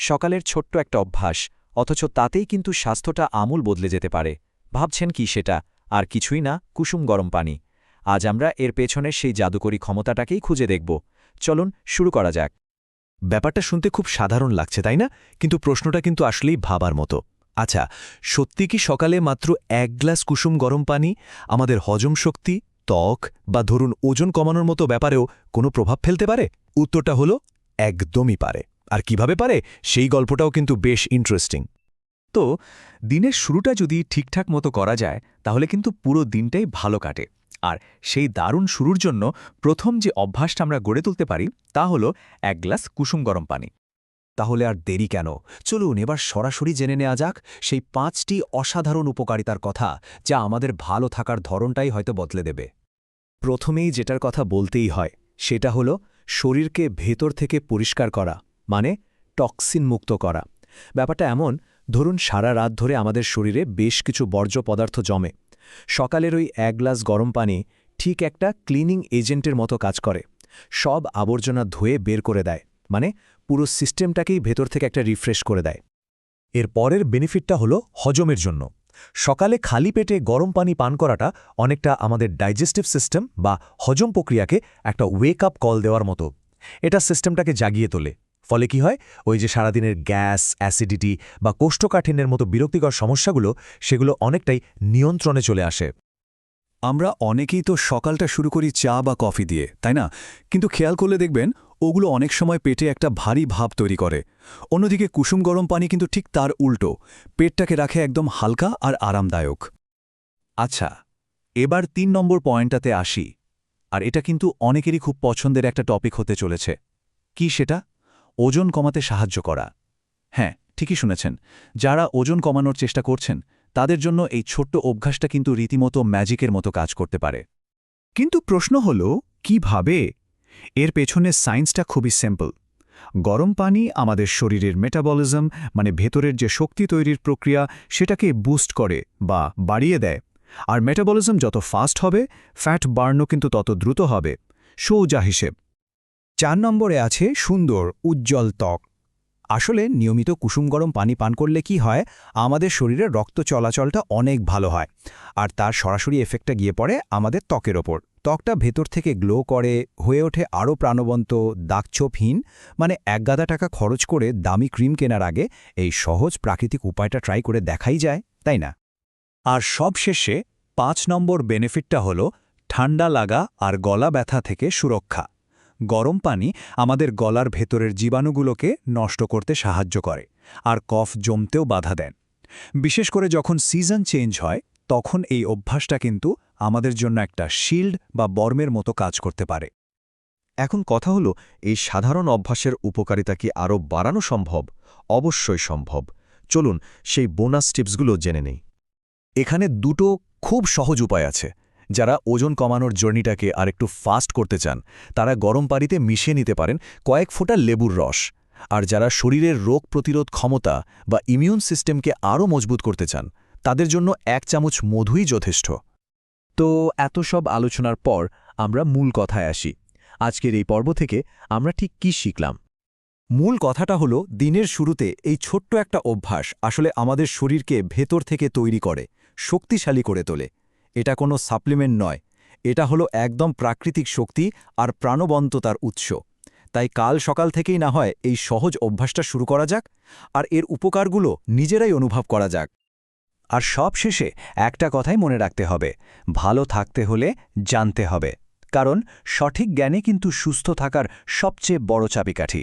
সকালের ছোট্ট একটা অভ্যাস, অথচ তাতেই কিন্তু স্বাস্থ্যটা আমূল বদলে যেতে পারে। ভাবছেন কি সেটা? আর কিছুই না, কুসুম গরম পানি। আজ আমরা এর পেছনের সেই জাদুকরী ক্ষমতাটাকেই খুঁজে দেখব। চলুন, শুরু করা যাক। ব্যাপারটা শুনতে খুব সাধারণ লাগছে, তাই না? কিন্তু প্রশ্নটা কিন্তু আসলেই ভাবার মতো। আচ্ছা সত্যি কি সকালে মাত্র এক গ্লাস কুসুম গরম পানি, আমাদের হজম শক্তি, ত্বক বা ধরুন ওজন কমানোর মতো ব্যাপারেও কোনো প্রভাব ফেলতে পারে? উত্তরটা হলো, একদমই পারে। আর কীভাবে পারে, সেই গল্পটাও কিন্তু বেশ ইন্টারেস্টিং তো, দিনের শুরুটা যদি ঠিকঠাক মতো করা যায়, তাহলে কিন্তু পুরো দিনটাই ভালো কাটে। আর সেই দারুণ শুরুর জন্য প্রথম যে অভ্যাসটা আমরা গড়ে তুলতে পারি, তা হলো এক গ্লাস কুসুম গরম পানি। তাহলে আর দেরি কেন? চলুন এবার সরাসরি জেনে নেওয়া যাক সেই পাঁচটি অসাধারণ উপকারিতার কথা, যা আমাদের ভালো থাকার ধরনটাই হয়তো বদলে দেবে। প্রথমেই যেটার কথা বলতেই হয়, সেটা হলো শরীরকে ভেতর থেকে পরিষ্কার করা। মানে টক্সিন মুক্ত করা। ব্যাপারটা এমন, ধরুন সারা রাত ধরে আমাদের শরীরে বেশ কিছু বর্জ্য পদার্থ জমে। সকালের ওই এক গ্লাস গরম পানি ঠিক একটা ক্লিনিং এজেন্টের মতো কাজ করে। সব আবর্জনা ধুয়ে বের করে দেয় মানে পুরো সিস্টেমটাকেই ভেতর থেকে একটা রিফ্রেশ করে দেয়। এর পরের বেনিফিটটা হলো হজমের জন্য। সকালে খালি পেটে গরম পানি পান করাটা অনেকটা আমাদের ডাইজেস্টিভ সিস্টেম বা হজম প্রক্রিয়াকে একটা ওয়েক আপ কল দেওয়ার মতো। এটা সিস্টেমটাকে জাগিয়ে তোলে। ফলে কি হয়? ওই যে সারাদিনের গ্যাস, অ্যাসিডিটি বা কোষ্ঠকাঠিন্যের মতো বিরক্তিকর সমস্যাগুলো, সেগুলো অনেকটাই নিয়ন্ত্রণে চলে আসে। আমরা অনেকেই তো সকালটা শুরু করি চা বা কফি দিয়ে, তাই না? কিন্তু খেয়াল করলে দেখবেন, ওগুলো অনেক সময় পেটে একটা ভারী ভাব তৈরি করে। অন্যদিকে কুসুম গরম পানি কিন্তু ঠিক তার উল্টো, পেটটাকে রাখে একদম হালকা আর আরামদায়ক। আচ্ছা এবার তিন নম্বর পয়েন্টটাতে আসি, আর এটা কিন্তু অনেকেরই খুব পছন্দের একটা টপিক হতে চলেছে। কি সেটা? ওজন কমাতে সাহায্য করা। হ্যাঁ ঠিকই শুনেছেন। যারা ওজন কমানোর চেষ্টা করছেন, তাদের জন্য এই ছোট্ট অভ্যাসটা কিন্তু রীতিমতো ম্যাজিকের মতো কাজ করতে পারে। কিন্তু প্রশ্ন হল, কীভাবে? এর পেছনে সায়েন্সটা খুবই সিম্পল। গরম পানি আমাদের শরীরের মেটাবলিজম মানে ভেতরের যে শক্তি তৈরির প্রক্রিয়া, সেটাকে বুস্ট করে বা বাড়িয়ে দেয়। আর মেটাবলিজম যত ফাস্ট হবে, ফ্যাট বার্নও কিন্তু তত দ্রুত হবে। সৌজা হিসেব। চার নম্বরে আছে সুন্দর, উজ্জ্বল ত্বক। আসলে নিয়মিত কুসুম গরম পানি পান করলে কি হয়, আমাদের শরীরে রক্ত চলাচলটা অনেক ভালো হয়, আর তার সরাসরি এফেক্টটা গিয়ে পড়ে আমাদের ত্বকের ওপর। ত্বকটা ভেতর থেকে গ্লো করে, হয়ে ওঠে আরও প্রাণবন্ত, দাগছোপহীন মানে এক গাদা টাকা খরচ করে দামি ক্রিম কেনার আগে এই সহজ প্রাকৃতিক উপায়টা ট্রাই করে দেখাই যায়, তাই না? আর সবশেষে পাঁচ নম্বর বেনিফিটটা হল ঠান্ডা লাগা আর গলা ব্যথা থেকে সুরক্ষা। গরম পানি আমাদের গলার ভেতরের জীবাণুগুলোকে নষ্ট করতে সাহায্য করে, আর কফ জমতেও বাধা দেন। বিশেষ করে যখন সিজন চেঞ্জ হয়, তখন এই অভ্যাসটা কিন্তু আমাদের জন্য একটা শিল্ড বা বর্মের মতো কাজ করতে পারে। এখন কথা হলো, এই সাধারণ অভ্যাসের উপকারিতা কি আরও বাড়ানো সম্ভব? অবশ্যই সম্ভব। চলুন, সেই বোনাস টিপসগুলো জেনে নেই। এখানে দুটো খুব সহজ উপায় আছে। যারা ওজন কমানোর জার্নিটাকে আরেকটু ফাস্ট করতে চান, তারা গরম পানিতে মিশিয়ে নিতে পারেন কয়েক ফোঁটা লেবুর রস। আর যারা শরীরের রোগ প্রতিরোধ ক্ষমতা বা ইমিউন সিস্টেমকে আরও মজবুত করতে চান, তাদের জন্য এক চামচ মধুই যথেষ্ট। তো এত সব আলোচনার পর আমরা মূল কথায় আসি। আজকের এই পর্ব থেকে আমরা ঠিক কি শিখলাম? মূল কথাটা হলো, দিনের শুরুতে এই ছোট্ট একটা অভ্যাস আসলে আমাদের শরীরকে ভেতর থেকে তৈরি করে, শক্তিশালী করে তোলে। এটা কোনো সাপ্লিমেন্ট নয়। এটা হলো একদম প্রাকৃতিক শক্তি আর প্রাণবন্ততার উৎস। তাই কাল সকাল থেকেই না হয় এই সহজ অভ্যাসটা শুরু করা যাক আর এর উপকারগুলো নিজেরাই অনুভব করা যাক। আর সব শেষে একটা কথাই মনে রাখতে হবে, ভালো থাকতে হলে জানতে হবে। কারণ সঠিক জ্ঞানে কিন্তু সুস্থ থাকার সবচেয়ে বড় চাবিকাঠি।